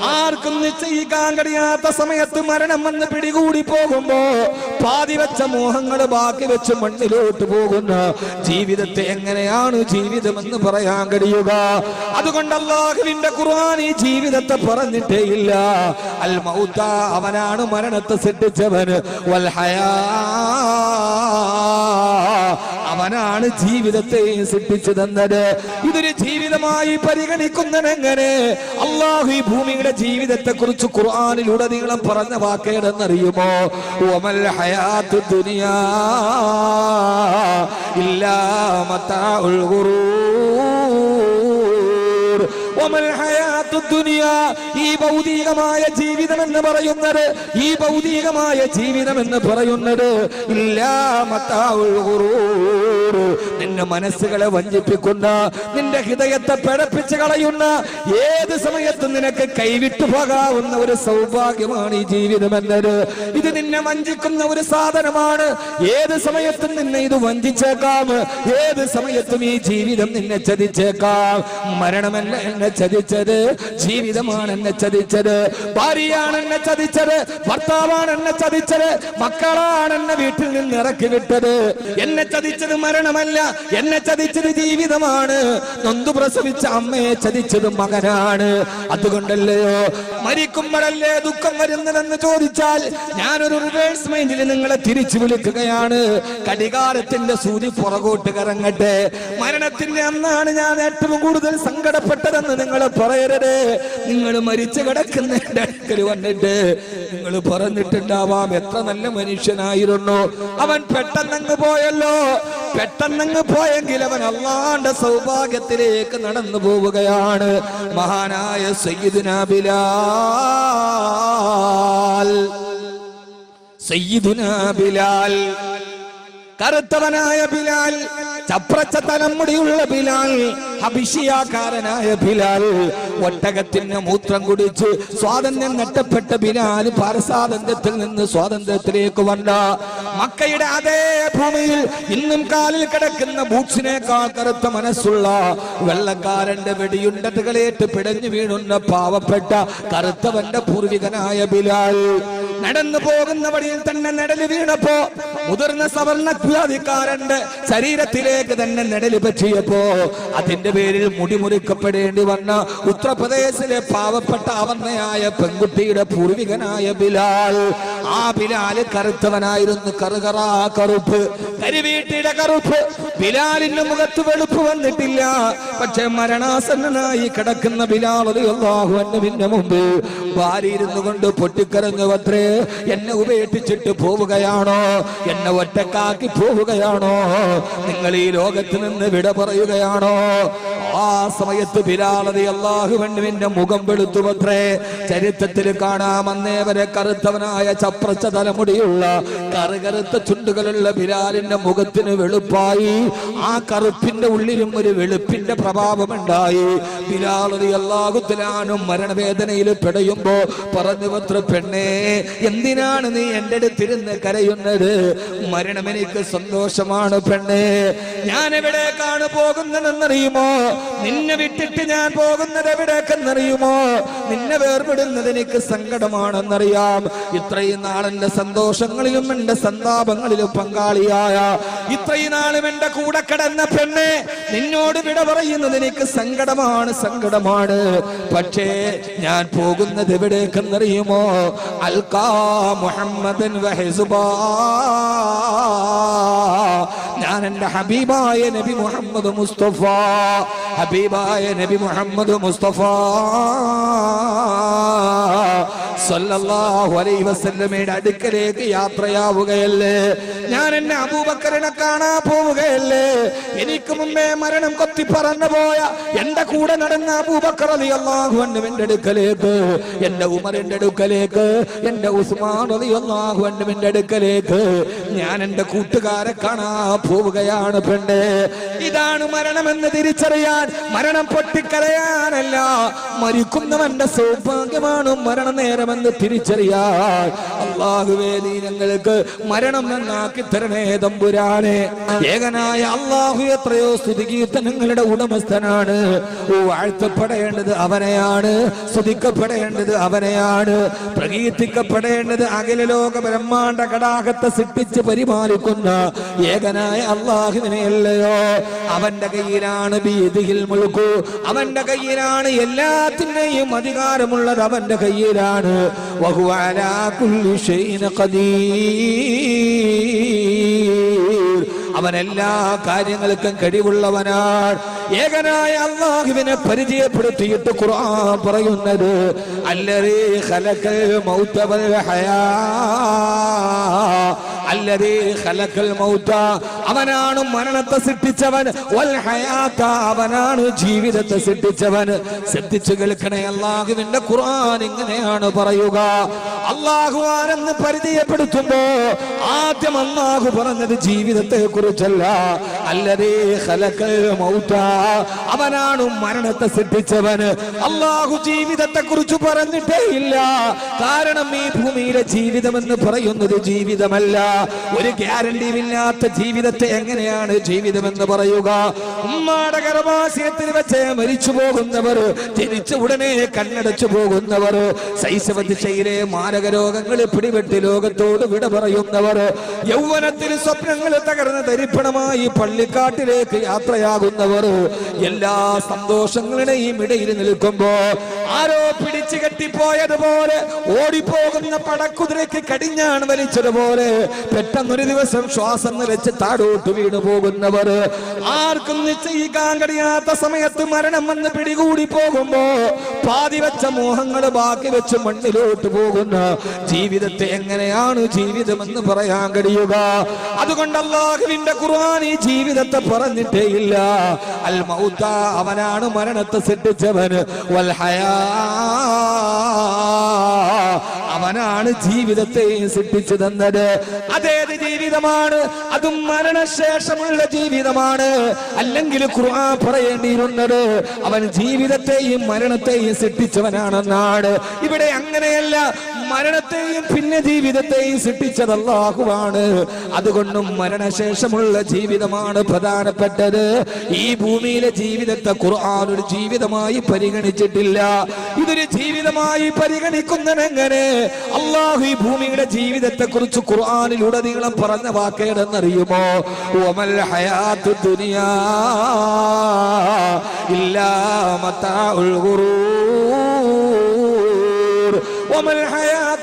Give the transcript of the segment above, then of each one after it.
ആർക്കും നിശ്ചയിക്കാൻ കഴിയാത്ത സമയത്ത് മരണം വന്ന് പിടികൂടി പോകുമ്പോ പാതി വെച്ച മോഹങ്ങൾ ബാക്കി വെച്ച് മണ്ണിലോട്ട് പോകുന്ന. ജീവിതത്തെ എങ്ങനെയാണ് ജീവിതമെന്ന് പറയാൻ കഴിയുക? അതുകൊണ്ട് അള്ളാഹുവിന്റെ ഖുർആൻ ഈ ജീവിതത്തെ പറഞ്ഞിട്ടേ ഇല്ല. അൽ മൗത്ത അവനാണ് മരണത്തെ സൃഷ്ടിച്ചവൻ. വൽ ഹയാ അവനാണ് ജീവിതത്തെ സൃഷ്ടിച്ചു തന്നത് ഇതൊരു ജീവിതമായി പരിഗണിക്കുന്നത് എങ്ങനെ? അള്ളാഹു ഈ ഭൂമിയുടെ ജീവിതത്തെ കുറിച്ച് ഖുർആാനിലൂടെ നീളം പറഞ്ഞ വാക്കേടെന്നറിയുമോ ഇല്ലാമത്താ ഹയാത്ത് ദുനിയാ ഇല്ലാ ദുനിയ ഈ ഭൗതികമായ ജീവിതം എന്ന് പറയുന്നത് ഈ ഭൗതികമായ ജീവിതം എന്ന് പറയുന്നത് നിന്റെ മനസ്സുകളെ വഞ്ചിപ്പിക്കുന്ന നിന്റെ ഹൃദയത്തെ പിഴപ്പിച്ച് കളയുന്ന ഏത് സമയത്തും നിനക്ക് കൈവിട്ടു പോകാവുന്ന ഒരു സൗഭാഗ്യമാണ് ഈ ജീവിതം എന്നത് ഇത് നിന്നെ വഞ്ചിക്കുന്ന ഒരു സാധനമാണ്. ഏത് സമയത്തും നിന്നെ ഇത് വഞ്ചിച്ചേക്കാം. ഏത് സമയത്തും ഈ ജീവിതം നിന്നെ ചതിച്ചേക്കാം. മരണമല്ല എന്നെ ചതിച്ചത്. ജീവിതമാണ് എന്നെ ചതിച്ചത് ഭാര്യയാണ് എന്നെ ചതിച്ചത് ഭർത്താവാണ് എന്നെ ചതിച്ചത് മക്കളാണ് എന്നെ വീട്ടിൽ നിന്ന് ഇറക്കി വിട്ടത്. എന്നെ ചതിച്ചത് മരണമല്ല എന്നെ ചതിച്ചത് ജീവിതമാണ്. നൊന്തു പ്രസവിച്ച അമ്മയെ ചതിച്ചത് മകനാണ്. അതുകൊണ്ടല്ലയോ മരിക്കുമ്പോഴല്ലേ ദുഃഖം വരുന്നതെന്ന് ചോദിച്ചാൽ ഞാനൊരു റിവേഴ്സ് മൈൻഡിൽ നിങ്ങളെ തിരിച്ചു വിളിക്കുകയാണ്. കടികാരത്തിന്റെ സൂചി പുറകോട്ട് കറങ്ങട്ടെ. മരണത്തിന്റെ അന്നാണ് ഞാൻ ഏറ്റവും കൂടുതൽ സങ്കടപ്പെട്ടതെന്ന് നിങ്ങൾ പറയരുത്. നിങ്ങൾ മരിച്ചു കിടക്കുന്നതിന്റെ അടുക്കൽ വന്നിട്ട് നിങ്ങൾ പറഞ്ഞിട്ടുണ്ടാവാം എത്ര നല്ല മനുഷ്യനായിരുന്നു. അവൻ പെട്ടെന്നങ്ങ് പോയല്ലോ. പെട്ടെന്നങ്ങ് പോയെങ്കിൽ അവൻ അള്ളാന്റെ സൗഭാഗ്യത്തിലേക്ക് നടന്നു പോവുകയാണ്. മഹാനായ സയ്യിദുന ബിലാൽ. കറുത്തവനായ ബിലാൽ ചപ്രച്ച തലമുടിയുള്ള ബിലാൽ ഹബിഷിയാക്കാരനായ ബിലാൽ ഒട്ടകത്തിന് മൂത്രം കുടിച്ച് സ്വാതന്ത്ര്യം നഷ്ടപ്പെട്ട ബിലാൽ പാരസ്വാതന്ത്ര്യത്തിൽ നിന്ന് സ്വാതന്ത്ര്യത്തിലേക്ക് വന്ന മക്കയുടെ അതേ ഭൂമിയിൽ ഇന്നും കാലിൽ കിടക്കുന്ന ബൂട്ട്സിനേക്കാൾ കറുത്ത മനസ്സുള്ള വെള്ളക്കാരന്റെ വെടിയുണ്ടകളേറ്റ് പിടഞ്ഞു വീണുന്ന പാവപ്പെട്ട കറുത്തവന്റെ പൂർവികനായ ബിലാൽ നടന്നു പോകുന്ന വഴിയിൽ തന്നെ നെടൽ വീണപ്പോ മുതിർന്ന സവർണ സവർണാധികാരന്റെ ശരീരത്തിലേക്ക് തന്നെ നെടൽ പറ്റിയപ്പോ അതിന്റെ പേരിൽ മുടിമുറിക്കപ്പെടേണ്ടി വന്ന ഉത്തർപ്രദേശിലെ പാവപ്പെട്ട അവർണയായ പെൺകുട്ടിയുടെ പൂർവികനായ ബിലാൽ ആ ബിലാൽ കറുത്തവനായിരുന്നു. കറുകറാ കറുപ്പ്. കരുവീട്ടിയുടെ കറുപ്പ്. ബിലാലിന്റെ മുഖത്ത് വെളുപ്പ് വന്നിട്ടില്ല. പക്ഷെ മരണാസന്നനായി കിടക്കുന്ന ബിലാൽ പിന്നെ മുമ്പ് ഭാര്യ ഇരുന്നു കൊണ്ട് പൊട്ടിക്കരഞ്ഞു അത്രേ എന്നെ ഉപേക്ഷിച്ചിട്ട് പോവുകയാണോ? എന്നെ ഒറ്റക്കാക്കി പോവുകയാണോ? നിങ്ങൾ ഈ ലോകത്ത് നിന്ന് വിട പറയുകയാണോ? ആ സമയത്ത് ബിലാലതി അള്ളാഹുവണ്ണുവിന്റെ മുഖം വെളുത്തുവത്രേ ചരിത്രത്തിൽ കാണാം വരെ കറുത്തവനായ ചപ്രച്ച തലമുടിയുള്ള കറുകറുത്ത ചുണ്ടുകളുള്ള ബിലാലിന്റെ മുഖത്തിന് വെളുപ്പായി. ആ കറുപ്പിന്റെ ഉള്ളിലും ഒരു വെളുപ്പിന്റെ പ്രഭാവം പ്രഭാവമുണ്ടായി ബിലാലതി അള്ളാഹുത്തിലാനും മരണവേദനയിൽ പെടയുമ്പോ പറഞ്ഞു പത്ര പെണ്ണേ എന്തിനാണ് നീ എന്റെ അടുത്തിരുന്ന് കരയുന്നത്? മരണം എനിക്ക് സന്തോഷമാണ് പെണ്ണേ. ഞാൻ എവിടേക്കാണ് പോകുന്നതെന്നറിയുമോ നിന്നെ വിട്ടിട്ട് ഞാൻ പോകുന്നത് എവിടേക്കെന്നറിയുമോ? നിന്നെ വേർപെടുന്നത് എനിക്ക് സങ്കടമാണെന്നറിയാം. ഇത്രയും നാളെന്റെ സന്തോഷങ്ങളിലും എന്റെ സന്താപങ്ങളിലും പങ്കാളിയായ ഇത്രയും നാളും എന്റെ കൂടെ കിടന്ന പെണ്ണെ നിന്നോട് വിട പറയുന്നത് എനിക്ക് സങ്കടമാണ് സങ്കടമാണ്. പക്ഷേ ഞാൻ പോകുന്നത് എവിടേക്കെന്നറിയുമോ? അൽക്കാ മുഹമ്മദൻ ഞാൻ എന്റെ ഹബീബായ നബി മുഹമ്മദ് മുസ്തഫ. ഹബീബായ നബി മുഹമ്മദ് മുസ്തഫ സല്ലല്ലാഹു അലൈഹി വസല്ലമയുടെ അടുക്കലേക്ക് യാത്രയാവുകയല്ലേ? ഞാൻ എന്നെ അബൂബക്കറിനെ കാണാൻ പോവുകയല്ലേ? എനിക്ക് മുമ്പേ മരണം കൊത്തി പറന്നു പോയ എന്റെ കൂടെ നടന്ന അബൂബക്കർ അലി അള്ളാഹു എന്റെ അടുക്കലേക്ക് എന്റെ ഉമറിന്റെ അടുക്കലേക്ക് എന്റെ ഉസ്മാൻ അലി അള്ളാഹു എന്റെ അടുക്കലേക്ക് ഞാൻ എന്റെ കൂട്ടുകാരെ കാണാ പോവുകയാണ് പെണ്ണ്. ഇതാണ് മരണമെന്ന് തിരിച്ചറിയാൻ മരണം പൊട്ടിക്കലയാനല്ല മരിക്കുന്നവന്റെ സൗഭാഗ്യമാണ് മരണനേരമെന്ന് മരണമെന്ന് തിരിച്ചറിയാൻ അള്ളാഹുവേ നീ ഞങ്ങൾക്ക് മരണം എന്നാക്കി തരണേ തമ്പുരാനെ. ഏകനായ അള്ളാഹു എത്രയോ സ്തുതികീർത്തനങ്ങളുടെ ഉടമസ്ഥനാണ്. വാഴ്ത്തപ്പെടേണ്ടത് അവനെയാണ് സ്തുതിക്കപ്പെടേണ്ടത് അവനെയാണ് പ്രകീർത്തിക്കപ്പെടേണ്ടത് അഖില ലോക ബ്രഹ്മാണ്ട കടാകത്തെ സിട്ടിച്ച് പരിപാലിക്കുന്ന ഏകനായ അള്ളാഹുവിനെയല്ലയോ അവന്റെ കയ്യിലാണ് ഭീതിയിൽ മുഴുക്കു അവന്റെ കയ്യിലാണ് എല്ലാത്തിന്റെയും അധികാരമുള്ളത് അവന്റെ കയ്യിലാണ്. وهو على كل شيء قدير. അവൻ എല്ലാ കാര്യങ്ങൾക്കും കഴിവുള്ളവനാണ്. ഏകനായ അള്ളാഹുവിനെ പരിചയപ്പെടുത്തിയിട്ട് ഖുർആൻ പറയുന്നത് അല്ലറേ ഖലഖൽ മൗത വൽ ഹയാ. അല്ലതേ ഖലഖൽ മൗത അവനാണ് മരണത്തെ സൃഷ്ടിച്ചവൻ വൽ ഹയാത അവനാണ് ജീവിതത്തെ സൃഷ്ടിച്ചവൻ. ശ്രദ്ധിച്ചു കേൾക്കണേ അള്ളാഹുവിന്റെ ഖുർആൻ ഇങ്ങനെയാണ് പറയുക. അള്ളാഹു ആരെന്ന് പരിചയപ്പെടുത്തുമ്പോ ആദ്യം അള്ളാഹു പറഞ്ഞത് ജീവിതത്തെ കുറിച്ചല്ല അല്ലതേ അവനാണ് മരണത്തെ സൃഷ്ടിച്ചവൻ അള്ളാഹു ജീവിതത്തെ കുറിച്ച് പറഞ്ഞിട്ടേ ഇല്ല. കാരണം ഈ ഭൂമിയിലെ ജീവിതമെന്ന് പറയുന്നത് ജീവിതമല്ല. ഒരു ഗ്യാരണ്ടിയില്ലാത്ത ജീവിതത്തെ എങ്ങനെയാണ് ജീവിതമെന്ന് പറയുക? ഉമ്മാടെ ഗർഭാശയത്തിൽ വെച്ച് മരിച്ചു പോകുന്നവർ ജനിച്ച ഉടനെ കണ്ണടച്ചു പോകുന്നവർ ശൈശവദിശയിലെ മാരക രോഗങ്ങൾ പിടിപെട്ട് ലോകത്തോട് വിട പറയുന്നവർ യൗവനത്തിൽ സ്വപ്നങ്ങൾ തകർന്ന് ധരിപ്പണമായി പള്ളിക്കാട്ടിലേക്ക് യാത്രയാകുന്നവർ എല്ലാ സന്തോഷങ്ങളുടെയും ഇടയിൽ നിൽക്കുമ്പോ ആരോ പിടിച്ചു കെട്ടിപ്പോയതുപോലെ ഓടിപ്പോകുന്ന പടക്കുതിരയ്ക്ക് കടിഞ്ഞാണ് വലിച്ചതുപോലെ പെട്ടെന്നൊരു ദിവസം ശ്വാസം നിലച്ച് താഴോട്ട് വീണു പോകുന്നവർ. ആർക്കും നിശ്ചയിക്കാൻ കഴിയാത്ത സമയത്ത് മരണം വന്ന് പിടികൂടി പോകുമ്പോ പാതി വെച്ച മോഹങ്ങൾ ബാക്കി വെച്ച് മണ്ണിലോട്ട് പോകുന്ന. ജീവിതത്തെ എങ്ങനെയാണ് ജീവിതമെന്ന് പറയാൻ കഴിയുക? അതുകൊണ്ട് അള്ളാഹുവിന്റെ ഖുർആൻ ഈ ജീവിതത്തെ പറഞ്ഞിട്ടേ ഇല്ല അൽ മൗത്ത അവനാണ് മരണത്തെ സൃഷ്ടിച്ചവൻ. വൽ ഹയാ അവനാണ് ജീവിതത്തെ സിദ്ധിച്ചു തന്നത് അതേത് ജീവിതമാണ്? അതും മരണശേഷമുള്ള ജീവിതമാണ്. അല്ലെങ്കിൽ ഖുർആൻ പറയേണ്ടിയിരുന്നത് അവൻ ജീവിതത്തെയും മരണത്തെയും സിദ്ധിച്ചവനാണെന്നാണ് ഇവിടെ അങ്ങനെയല്ല. മരണത്തെയും പിന്നെ ജീവിതത്തെയും സൃഷ്ടിച്ചത് അല്ലാഹുവാണ്. അതുകൊണ്ടും മരണശേഷമുള്ള ജീവിതമാണ് പ്രധാനപ്പെട്ടത്. ഈ ഭൂമിയിലെ ജീവിതത്തെ ഖുർആൻ ഒരു ജീവിതമായി പരിഗണിച്ചിട്ടില്ല. ഇതൊരു ജീവിതമായി പരിഗണിക്കുന്നതെങ്ങനെ അള്ളാഹു ഈ ഭൂമിയുടെ ജീവിതത്തെ കുറിച്ച് ഖുർആാനിലുടനീളം പറഞ്ഞ വാക്കേടെന്നറിയുമോ ഒമൽ ഹയാത്തു ദുനിയാ ഇല്ലാ മതാഉൽ ഗുറൂർ ഒമൽ ഹയാത്തു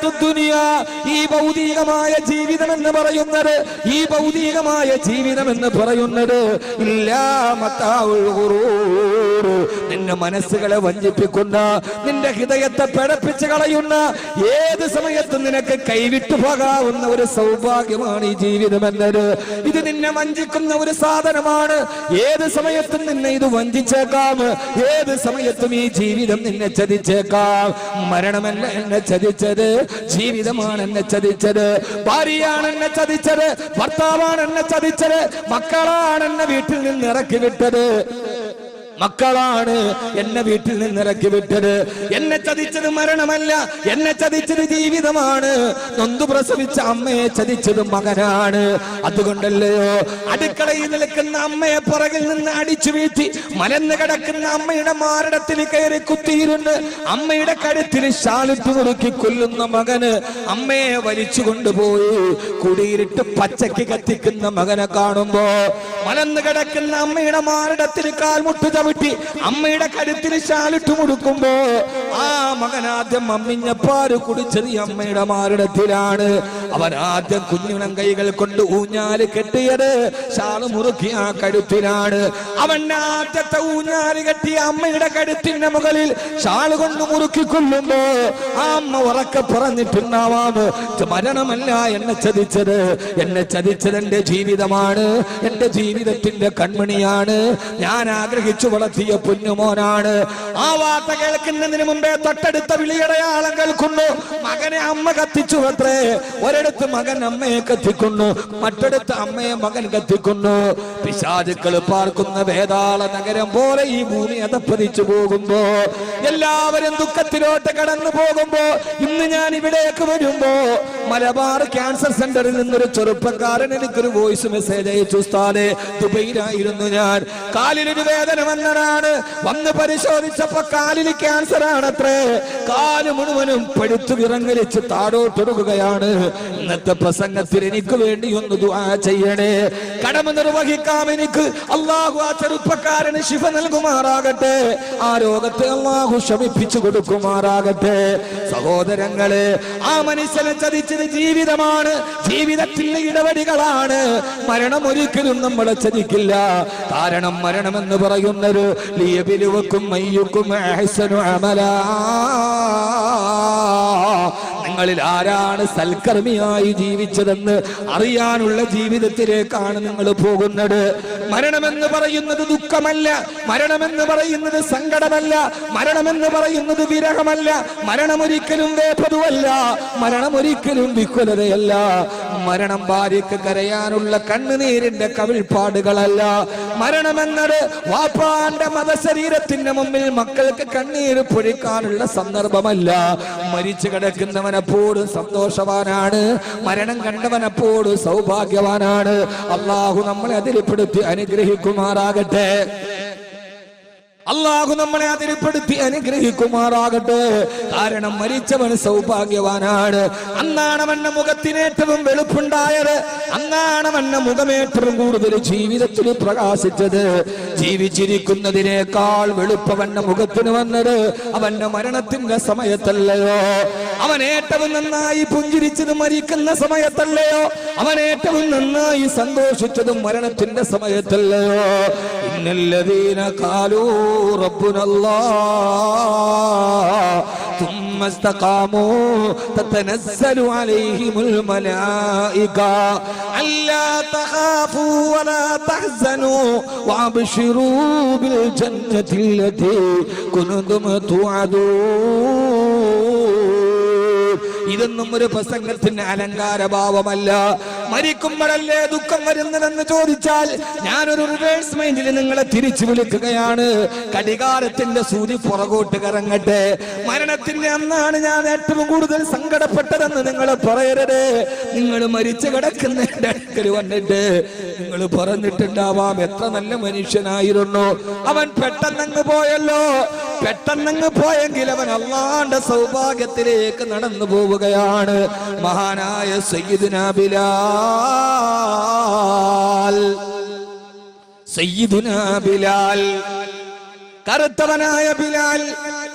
ഈ ഭൗതികമായ ജീവിതം എന്ന് പറയുന്നത് ഈ ഭൗതികമായ ജീവിതം എന്ന് പറയുന്നത് നിന്റെ മനസ്സുകളെ വഞ്ചിപ്പിക്കുന്ന നിന്റെ ഹൃദയത്തെ പിഴപ്പിച്ച് കളയുന്ന ഏത് സമയത്തും നിനക്ക് കൈവിട്ടു പോകാവുന്ന ഒരു സൗഭാഗ്യമാണ് ഈ ജീവിതം എന്നത് ഇത് നിന്നെ വഞ്ചിക്കുന്ന ഒരു സാധനമാണ്. ഏത് സമയത്തും നിന്നെ ഇത് വഞ്ചിച്ചേക്കാം. ഏത് സമയത്തും ഈ ജീവിതം നിന്നെ ചതിച്ചേക്കാം. മരണമല്ല എന്നെ ചതിച്ചത്. ജീവിതമാണ് എന്നെ ചതിച്ചത് ഭാര്യയാണ് എന്നെ ചതിച്ചത് ഭർത്താവാണ് എന്നെ ചതിച്ചത് മക്കളാണ് എന്നെ വീട്ടിൽ നിന്ന് ഇറക്കി വിട്ടത്. മക്കളാണ് എന്നെ വീട്ടിൽ നിന്ന് ഇറക്കി വിട്ടത്. എന്നെ ചതിച്ചത് മരണമല്ല എന്നെ ചതിച്ചത് ജീവിതമാണ്. നൊന്തു പ്രസവിച്ച അമ്മയെ ചതിച്ചത് മകനാണ്. അതുകൊണ്ടല്ലയോ അടുക്കളയിൽ നിൽക്കുന്ന അമ്മയെ പുറകിൽ നിന്ന് അടിച്ചു വീഴ്ത്തി മലന്ന് കിടക്കുന്ന അമ്മയുടെ മാരടത്തിൽ കയറി കുത്തിയിരുന്ന് അമ്മയുടെ കഴുത്തിൽ ശാലിട്ട് മുറുക്കി കൊല്ലുന്ന മകന് അമ്മയെ വലിച്ചു കൊണ്ടുപോയി. കുടിയിരിട്ട് പച്ചയ്ക്ക് കത്തിക്കുന്ന മകനെ കാണുമ്പോ മലന്ന് കിടക്കുന്ന അമ്മയുടെ മാരടത്തിൽ കാൽമുട്ട് ചവിട്ടി അമ്മയുടെ കരുത്തിൽ ശാലിട്ട് മുടുക്കുമ്പോ ആ മകൻ ആദ്യം അമ്മിഞ്ഞപ്പാൽ കുടിച്ചത് അമ്മയുടെ മാറിടത്തിലാണ്. അവൻ ആദ്യം കുഞ്ഞുണം കൈകൾ കൊണ്ട് ഊഞ്ഞാൽ കെട്ടിയത് ഷാൾ ആ കഴുത്തിനാണ് അവൻ ആദ്യത്തെ ഊഞ്ഞാൽ കെട്ടിയ അമ്മയുടെ കഴുത്തിന്റെ മുകളിൽ ഷാൾ കൊണ്ട് മുറുക്കി കൊല്ലുമ്പോ ആ അമ്മ ഉറക്കെ പറഞ്ഞിട്ടുണ്ടാവാം മരണമല്ല എന്നെ ചതിച്ചത്. എന്നെ ചതിച്ചത് എന്റെ ജീവിതമാണ്. എന്റെ ജീവിതത്തിന്റെ കൺമണിയാണ്. ഞാൻ ആഗ്രഹിച്ചു വളർത്തിയ പൊന്നുമോനാണ്. ആ വാർത്ത കേൾക്കുന്നതിന് മുമ്പേ തൊട്ടടുത്ത വിളിയടയാളം കേൾക്കുന്നു. മകനെ അമ്മ കത്തിച്ചു അത്രേ. ഒരു ഒരിടത്ത് മകൻ അമ്മയെ കത്തിക്കുന്നു മറ്റൊരിടത്ത് അമ്മയെ മകൻ കത്തിക്കുന്നു. പിശാചുക്കൾ പാർക്കുന്ന വേതാള നഗരം പോലെ ഈ ഭൂമി അതപ്പതിച്ചു പോകുമ്പോ എല്ലാവരും ദുഃഖത്തിലോട്ട് കടന്നു പോകുമ്പോ ഇന്ന് ഞാൻ ഇവിടേക്ക് വരുമ്പോ മലബാർ ക്യാൻസർ സെന്ററിൽ നിന്നൊരു ചെറുപ്പക്കാരൻ എനിക്കൊരു വോയിസ് മെസ്സേജ് അയച്ചു സ്ഥാനെ ദുബൈയിലായിരുന്നു ഞാൻ. കാലിലൊരു വേദന വന്നതാണ്. വന്ന് പരിശോധിച്ചപ്പോ കാലിൽ ക്യാൻസർ ആണത്രേ. കാൽ മുഴുവനും പഴുത്തു വിറങ്ങലിച്ച് താടോട്ടൊടുക്കുകയാണ് ഇന്നത്തെ പ്രസംഗത്തിൽ എനിക്ക് വേണ്ടി ഒന്ന് ദുആ ചെയ്യണേ. കടമ നിർവഹിക്കാം എനിക്ക്. അള്ളാഹു ആ ചെറുപ്പക്കാരന് ശിഫ നൽകുമാറാകട്ടെ. ആ രോഗത്തെ അള്ളാഹു ശമിപ്പിച്ചു കൊടുക്കുമാറാകട്ടെ. സഹോദരങ്ങളെ ആ മനുഷ്യനെ ചതിച്ചത് ജീവിതമാണ്. ജീവിതത്തിലെ ഇടപെടികളാണ്. മരണം ഒരിക്കലും നമ്മളെ ചതിക്കില്ല. കാരണം മരണമെന്ന് പറയുന്നത് ലിയബിലുവക്കും മയ്യുക്കും നിങ്ങളിൽ ആരാണ് സൽക്കർമ്മിയായി ജീവിച്ചതെന്ന് അറിയാനുള്ള ജീവിതത്തിലേക്കാണ് നിങ്ങൾ പോകുന്നത്. മരണമെന്ന് പറയുന്നത് ദുഃഖമല്ല മരണമെന്ന് പറയുന്നത് സങ്കടമല്ല മരണമെന്ന് പറയുന്നത് വിരഹമല്ല. മരണമൊരിക്കലും വേപ്പതുമല്ല മരണമൊരിക്കലും വിക്കുലതയല്ല മരണം ഭാര്യക്ക് കരയാനുള്ള കണ്ണുനീരിന്റെ കവിൾപ്പാടുകളല്ല. മരണമെന്നത് വാപ്പാന്റെ മതശരീരത്തിന്റെ മുമ്പിൽ മക്കൾക്ക് കണ്ണീര് പൊഴിക്കാനുള്ള സന്ദർഭമല്ല. മരിച്ചു കിടക്കുന്നവനെപ്പോഴും സന്തോഷവാനാണ്. മരണം കണ്ടവൻ കണ്ടവനെപ്പോഴും സൗഭാഗ്യവാനാണ്. അള്ളാഹു നമ്മളെ അതിൽപ്പെടുത്തി അനുഗ്രഹിക്കുമാറാകട്ടെ. അള്ളാഹു നമ്മളെ അതിരിപ്പെടുത്തി അനുഗ്രഹിക്കുമാറാകട്ടെ. കാരണം മരിച്ചവൻ സൗഭാഗ്യവാനാണ്. അന്നാണ് അവന്റെ മുഖത്തിന് ഏറ്റവും വെളുപ്പുണ്ടായത്. അന്നാണ് അവന്റെ മുഖമേറ്റവും കൂടുതൽ ജീവിതത്തിൽ പ്രകാശിച്ചത്. ജീവിച്ചിരിക്കുന്നതിനേക്കാൾ വെളുപ്പവന്റെ മുഖത്തിന് വന്നത് അവന്റെ മരണത്തിന്റെ സമയത്തല്ലയോ? അവൻ ഏറ്റവും നന്നായി പുഞ്ചിരിച്ചത് മരിക്കുന്ന സമയത്തല്ലയോ? അവൻ ഏറ്റവും നന്നായി സന്തോഷിച്ചതും മരണത്തിന്റെ സമയത്തല്ലയോ? ഇന്നല്ലതീന കാലൂ ربنا الله ثم استقاموا تتنزل عليهم الملائكة ألا تخافوا ولا تحزنوا وأبشروا بالجنة التي كنتم توعدون ഇതൊന്നും ഒരു പ്രസംഗത്തിന് അലങ്കാരഭാവമല്ല മരിക്കുമ്പോഴല്ലേ ദുഃഖം വരുന്നതെന്ന് ചോദിച്ചാൽ ഞാനൊരു റിവേഴ്സ് മൈൻഡിൽ നിങ്ങളെ തിരിച്ചു വിളിക്കുകയാണ്. കടികാരത്തിന്റെ സൂചി പുറകോട്ട് കറങ്ങട്ടെ. മരണത്തിന്റെ അന്നാണ് ഞാൻ ഏറ്റവും കൂടുതൽ സങ്കടപ്പെട്ടതെന്ന് നിങ്ങൾ പറയരുത്. നിങ്ങൾ മരിച്ചു കിടക്കുന്നതിന്റെ അടുക്കൽ വന്നിട്ട് നിങ്ങൾ പറഞ്ഞിട്ടുണ്ടാവാം. എത്ര നല്ല മനുഷ്യനായിരുന്നു. അവൻ പെട്ടെന്നങ്ങ് പോയല്ലോ. പെട്ടെന്നങ്ങ് പോയെങ്കിൽ അവൻ അള്ളാന്റെ സൗഭാഗ്യത്തിലേക്ക് നടന്നു പോവുകയാണ്. മഹാനായ സയ്യിദുന ബിലാൽ. കറുത്തവനായ ബിലാൽ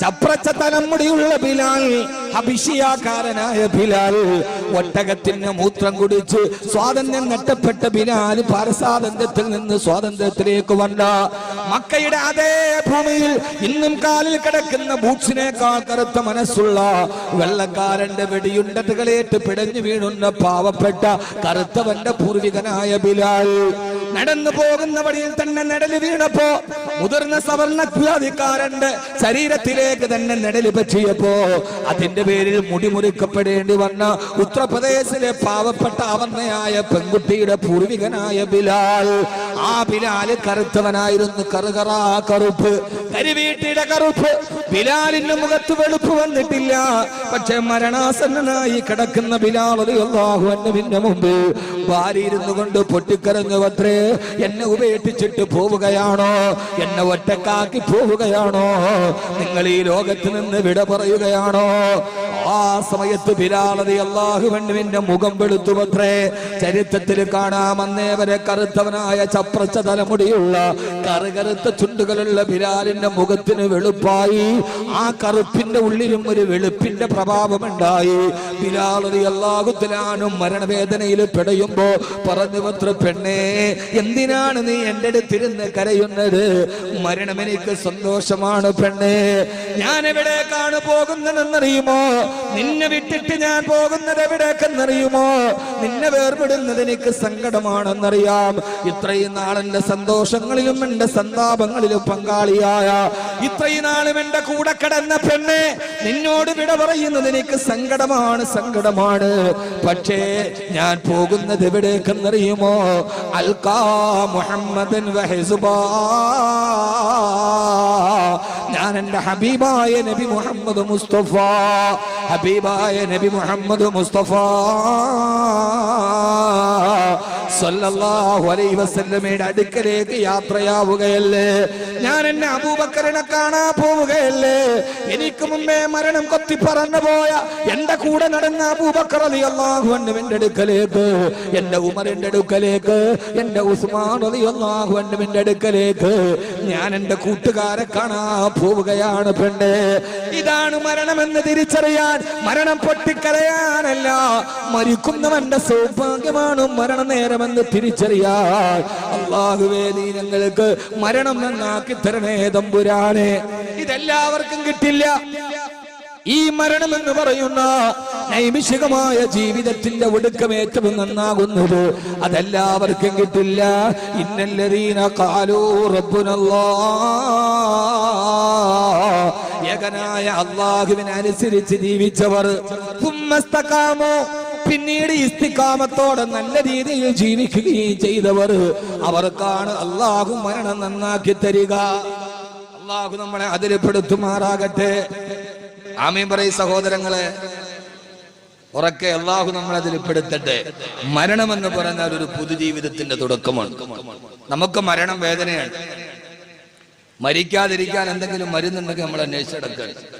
ചപ്രച്ച തലമുടിയുള്ള ബിലാൽ ഹബിഷിയാക്കാരനായ ബിലാൽ ഒട്ടകത്തിന് മൂത്രം കുടിച്ച് സ്വാതന്ത്ര്യം നഷ്ടപ്പെട്ട ബിലാൽ പരസ്വാതന്ത്ര്യത്തിൽ നിന്ന് സ്വാതന്ത്ര്യത്തിലേക്ക് വന്ന മക്കയുടെ അതേ ഭൂമിയിൽ ഇന്നും കാലിൽ കിടക്കുന്ന ബൂട്ട്സിനേക്കാൾ കറുത്ത മനസ്സുള്ള വെള്ളക്കാരന്റെ വെടിയുണ്ടകളേറ്റ് പിടഞ്ഞു വീണുന്ന പാവപ്പെട്ട കറുത്തവന്റെ പൂർവികനായ ബിലാൽ നടന്നു പോകുന്ന വഴിയിൽ തന്നെ നെടൽ വീണപ്പോ മുതിർന്ന സവർണ സവർണാധികാരന്റെ ശരീരത്തിലേക്ക് തന്നെ നെടൽ പറ്റിയപ്പോ അതിന്റെ പേരിൽ മുടിമുറിക്കപ്പെടേണ്ടി വന്ന ഉത്തർപ്രദേശിലെ പാവപ്പെട്ട അവർണയായ പെൺകുട്ടിയുടെ പൂർവികനായ ബിലാൽ ആ ബിലാൽ കറുത്തവനായിരുന്നു. കറുകറാ കറുപ്പ്. കരിവീട്ടിയുടെ കറുപ്പ്. ബിലാലിന്റെ മുഖത്ത് വെളുപ്പ് വന്നിട്ടില്ല. പക്ഷെ മരണാസന്നനായി കിടക്കുന്ന ബിലാൽ പിന്നെ മുമ്പ് ഭാര്യ ഇരുന്നു കൊണ്ട് പൊട്ടിക്കരഞ്ഞു അത്രേ എന്നെ ഉപേക്ഷിച്ചിട്ട് പോവുകയാണോ? എന്നെ ഒറ്റക്കാക്കി പോവുകയാണോ? നിങ്ങൾ ഈ ലോകത്ത് നിന്ന് വിട പറയുകയാണോ? ആ സമയത്ത് ബിലാലതി അള്ളാഹുവണ്ണുവിന്റെ മുഖം വെളുത്തുവത്രേ. ചരിത്രത്തിൽ കാണാം കറുത്തവനായ ചപ്രച്ച തലമുടിയുള്ള കറുകറുത്ത ചുണ്ടുകളുള്ള ബിലാലിന്റെ മുഖത്തിന് വെളുപ്പായി. ആ കറുപ്പിന്റെ ഉള്ളിലും ഒരു വെളുപ്പിന്റെ പ്രഭാവം പ്രഭാവമുണ്ടായി ബിലാലതി അള്ളാഹുത്തിലാനും മരണവേദനയിൽ പെടയുമ്പോ പറഞ്ഞു പത്ര പെണ്ണേ എന്തിനാണ് നീ എന്റെ അടുത്തിരുന്ന് കരയുന്നത്? മരണം എനിക്ക് സന്തോഷമാണ് പെണ്ണേ. ഞാൻ എവിടേക്കാണ് പോകുന്നതെന്നറിയുമോ? നിന്നെ വിട്ടിട്ട് ഞാൻ പോകുന്നത് എവിടേക്കെന്നറിയുമോ? നിന്നെ വേർപെടുന്നത് എനിക്ക് സങ്കടമാണെന്നറിയാം. ഇത്രയും നാളെന്റെ സന്തോഷങ്ങളിലും എന്റെ സന്താപങ്ങളിലും പങ്കാളിയായ ഇത്രയും നാളും എന്റെ കൂടെ കിടന്ന പെണ്ണെ നിന്നോട് വിട പറയുന്നത് എനിക്ക് സങ്കടമാണ് സങ്കടമാണ്. പക്ഷേ ഞാൻ പോകുന്നത് എവിടേക്കെന്നറിയുമോ? അൽക്കാ മുഹമ്മദൻ ഞാൻ എന്റെ ഹബീബായ നബി മുഹമ്മദ് മുസ്തഫ. ഹബീബായ നബി മുഹമ്മദ് മുസ്തഫ. സല്ലല്ലാഹു അലൈഹി വസല്ലമയുടെ അടുക്കലേക്ക് യാത്രയാവുകയല്ലേ? ഞാൻ എന്നെ അബൂബക്കറിനെ കാണാൻ പോവുകയല്ലേ? എനിക്ക് മുമ്പേ മരണം കൊത്തി പറന്നു പോയ എന്റെ കൂടെ നടന്ന അബൂബക്കർ റളിയല്ലാഹു അൻഹു എന്റെ അടുക്കലേക്ക് എന്റെ ഉമറിന്റെ അടുക്കലേക്ക് എന്റെ ഉസ്മാൻ റളിയല്ലാഹു അൻഹു എന്റെ അടുക്കലേക്ക് ഞാൻ എന്റെ കൂട്ടുകാരെ കാണാ പോവുകയാണ് പെണ്ണ്. ഇതാണ് മരണമെന്ന് തിരിച്ചറിയാൻ മരണം പൊട്ടിക്കലയാനല്ല മരിക്കുന്നവന്റെ സൗഭാഗ്യമാണ് മരണ നേരമെന്ന് തിരിച്ചറിയാൻ അള്ളാഹുവേ നീ ഞങ്ങൾക്ക് മരണം നന്നാക്കി തരണേ തമ്പുരാനെ. ഇതെല്ലാവർക്കും കിട്ടില്ല. ഈ മരണം എന്ന് പറയുന്ന നൈമിഷികമായ ജീവിതത്തിന്റെ ഒടുക്കം ഏറ്റവും നന്നാകുന്നത് അതെല്ലാവർക്കും കിട്ടില്ല. ഇന്നല്ലറീന കാലോ റബ്ബുനല്ലാ. ഏകനായ അള്ളാഹുവിനനുസരിച്ച് ജീവിച്ചവർ. തുമ്മസ്തക്കാമോ പിന്നീട് ഇസ്തിക്കാമത്തോടെ നല്ല രീതിയിൽ ജീവിക്കുകയും ചെയ്തവർ അവർക്കാണ് അള്ളാഹു മരണം നന്നാക്കി തരിക. അള്ളാഹു നമ്മളെ അതിൽപ്പെടുത്തുമാറാകട്ടെ. ആമീൻ പറയും സഹോദരങ്ങളെ ഉറക്കെ അള്ളാഹു നമ്മൾ അതിൽപ്പെടുത്തട്ടെ. മരണം എന്ന് പറഞ്ഞാൽ ഒരു പുതുജീവിതത്തിന്റെ തുടക്കമാണ്. നമുക്ക് മരണം വേദനയാണ്. മരിക്കാതിരിക്കാൻ എന്തെങ്കിലും മരുന്നുണ്ടെങ്കിൽ നമ്മൾ അന്വേഷിച്ചെടുക്കാൻ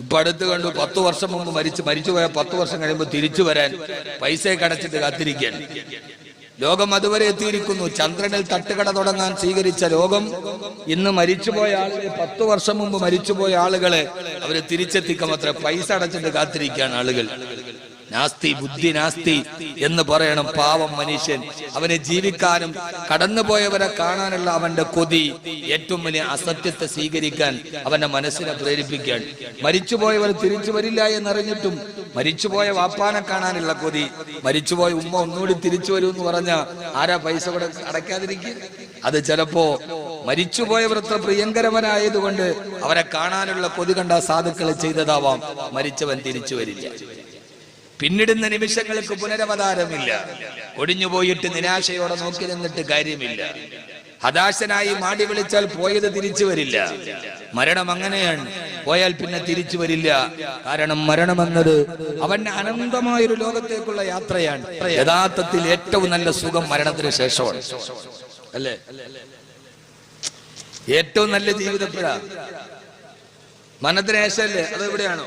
ഇപ്പൊ അടുത്ത് കണ്ടു പത്ത് വർഷം മുമ്പ് മരിച്ച് മരിച്ചു പോയ പത്ത് വർഷം കഴിയുമ്പോൾ തിരിച്ചു വരാൻ പൈസയൊക്കെ കടച്ചിട്ട് കാത്തിരിക്കാൻ. ലോകം അതുവരെ എത്തിയിരിക്കുന്നു. ചന്ദ്രനിൽ തട്ടുകട തുടങ്ങാൻ സ്വീകരിച്ച ലോകം ഇന്ന് മരിച്ചുപോയ ആളുകൾ പത്ത് വർഷം മുമ്പ് മരിച്ചുപോയ ആളുകളെ അവർ തിരിച്ചെത്തിക്കാൻ പൈസ അടച്ചിട്ട് കാത്തിരിക്കുകയാണ് ആളുകൾ. നാസ്തി ബുദ്ധി നാസ്തി എന്ന് പറയണം പാവം മനുഷ്യൻ. അവനെ ജീവിക്കാനും കടന്നുപോയവരെ കാണാനുള്ള അവന്റെ കൊതി ഏറ്റവും വലിയ അസത്യത്തെ സ്വീകരിക്കാൻ അവന്റെ മനസ്സിനെ പ്രേരിപ്പിക്കാൻ. മരിച്ചുപോയവർ തിരിച്ചു വരില്ല എന്നറിഞ്ഞിട്ടും മരിച്ചുപോയ വാപ്പാനെ കാണാനുള്ള കൊതി. മരിച്ചുപോയ ഉമ്മ ഒന്നുകൂടി തിരിച്ചു വരൂ എന്ന് പറഞ്ഞ ആരാ പൈസ കൂടെ അടയ്ക്കാതിരിക്കുക? അത് ചിലപ്പോ മരിച്ചുപോയവർ അത്ര പ്രിയങ്കരവനായതുകൊണ്ട് അവരെ കാണാനുള്ള കൊതി കണ്ട സാധുക്കൾ ചെയ്തതാവാം. മരിച്ചവൻ തിരിച്ചു വരില്ല. പിന്നിടുന്ന നിമിഷങ്ങൾക്ക് പുനരവതാരമില്ല. ഒടിഞ്ഞുപോയിട്ട് നിരാശയോടെ നോക്കി നിന്നിട്ട് കാര്യമില്ല. ഹതാശനായി മാടി വിളിച്ചാൽ പോയത് തിരിച്ചു വരില്ല. മരണം അങ്ങനെയാണ്. പോയാൽ പിന്നെ തിരിച്ചു വരില്ല. കാരണം മരണമെന്നത് അവന്റെ അനന്തമായൊരു ലോകത്തേക്കുള്ള യാത്രയാണ്. യഥാർത്ഥത്തിൽ ഏറ്റവും നല്ല സുഖം മരണത്തിന് ശേഷമാണ്. അല്ലേ? ഏറ്റവും നല്ല ജീവിതത്തിലാണ് മനത്തിന് ശേഷമല്ലേ? അത് എവിടെയാണോ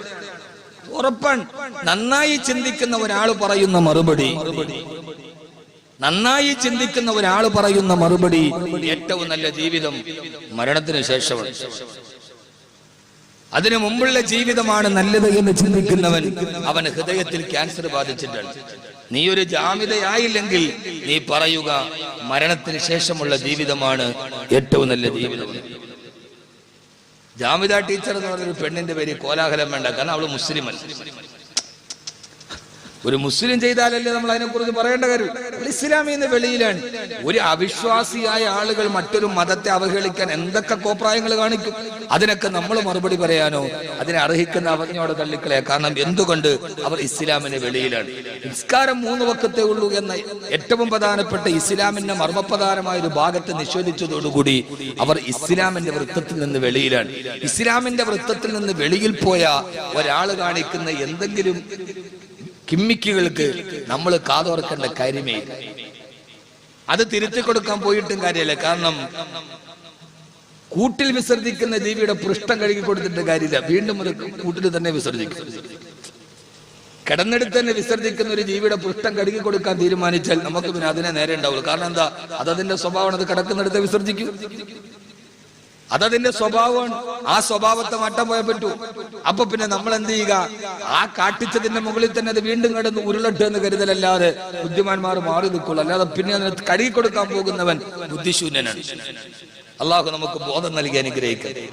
ഉറപ്പാണ്. നന്നായി ചിന്തിക്കുന്ന ഒരാൾ പറയുന്ന മറുപടി. നന്നായി ചിന്തിക്കുന്ന ഒരാൾ പറയുന്ന മറുപടി ഏറ്റവും നല്ല ജീവിതം മരണത്തിന് ശേഷമാണ്. അതിനു മുമ്പുള്ള ജീവിതമാണ് നല്ലത് എന്ന് ചിന്തിക്കുന്നവൻ അവൻ ഹൃദയത്തിൽ ക്യാൻസർ ബാധിച്ചിട്ടുണ്ട്. നീ ഒരു ജാമ്യതയായില്ലെങ്കിൽ നീ പറയുക മരണത്തിന് ശേഷമുള്ള ജീവിതമാണ് ഏറ്റവും നല്ല ജീവിതം. ജാമിത ടീച്ചർ എന്ന് പറഞ്ഞൊരു പെണ്ണിന്റെ പേര് കോലാഹലം വേണ്ട കാരണം അവൾ മുസ്ലിം അല്ല ഒരു മുസ്ലിം ചെയ്താലല്ലേ നമ്മൾ അതിനെക്കുറിച്ച് പറയേണ്ട കാര്യം? ഇസ്ലാമി ഇസ്ലാമിന്ന് വെളിയിലാണ്. ഒരു അവിശ്വാസിയായ ആളുകൾ മറ്റൊരു മതത്തെ അവഹേളിക്കാൻ എന്തൊക്കെ കോപ്രായങ്ങൾ കാണിക്കും? അതിനൊക്കെ നമ്മൾ മറുപടി പറയാനോ? അതിനെ അർഹിക്കുന്ന അവജ്ഞയോടെ തള്ളിക്കളെ കാരണം എന്തുകൊണ്ട് അവർ ഇസ്ലാമിന് വെളിയിലാണ്? നിസ്കാരം മൂന്ന് വക്കത്തേ ഉള്ളൂ എന്ന ഏറ്റവും പ്രധാനപ്പെട്ട ഇസ്ലാമിന്റെ മർമ്മപ്രധാനമായ ഒരു ഭാഗത്ത് നിഷേധിച്ചതോടുകൂടി അവർ ഇസ്ലാമിന്റെ വൃത്തത്തിൽ നിന്ന് വെളിയിലാണ്. ഇസ്ലാമിന്റെ വൃത്തത്തിൽ നിന്ന് വെളിയിൽ പോയ ഒരാൾ കാണിക്കുന്ന എന്തെങ്കിലും കിമ്മിക്കുകൾക്ക് നമ്മൾ കാതോർക്കേണ്ട കാര്യമേ അത് തിരിച്ചു കൊടുക്കാൻ പോയിട്ടും കാര്യമല്ല. കാരണം കൂട്ടിൽ വിസർജിക്കുന്ന ജീവിയുടെ പൃഷ്ഠം കഴുകി കൊടുത്തിട്ട് കാര്യമില്ല. വീണ്ടും അത് കൂട്ടിൽ തന്നെ വിസർജിക്കും. കിടന്നെടുത്ത് തന്നെ വിസർജിക്കുന്ന ഒരു ജീവിയുടെ പൃഷ്ഠം കഴുകി കൊടുക്കാൻ തീരുമാനിച്ചാൽ നമുക്ക് പിന്നെ അതിനെ നേരെ ഉണ്ടാവുള്ളൂ. കാരണം എന്താ? അത് അതിന്റെ സ്വഭാവം അത് കിടക്കുന്നിടത്ത് വിസർജിക്കും. അതതിന്റെ സ്വഭാവമാണ്. ആ സ്വഭാവത്തെ മാറ്റാൻ പോയാൽ പറ്റൂ. അപ്പൊ പിന്നെ നമ്മൾ എന്ത് ചെയ്യുക? ആ കാട്ടിച്ചതിന്റെ മുകളിൽ തന്നെ അത് വീണ്ടും കിടന്ന് ഉരുളട്ട് എന്ന് കരുതലല്ലാതെ ബുദ്ധിമാന്മാർ മാറി നിൽക്കുള്ളൂ. അല്ലാതെ പിന്നെ അതിന് കഴുകി കൊടുക്കാൻ പോകുന്നവൻ ബുദ്ധിശൂന്യനാണ്. അള്ളാഹു നമുക്ക് ബോധം നൽകി അനുഗ്രഹിക്കട്ടെ.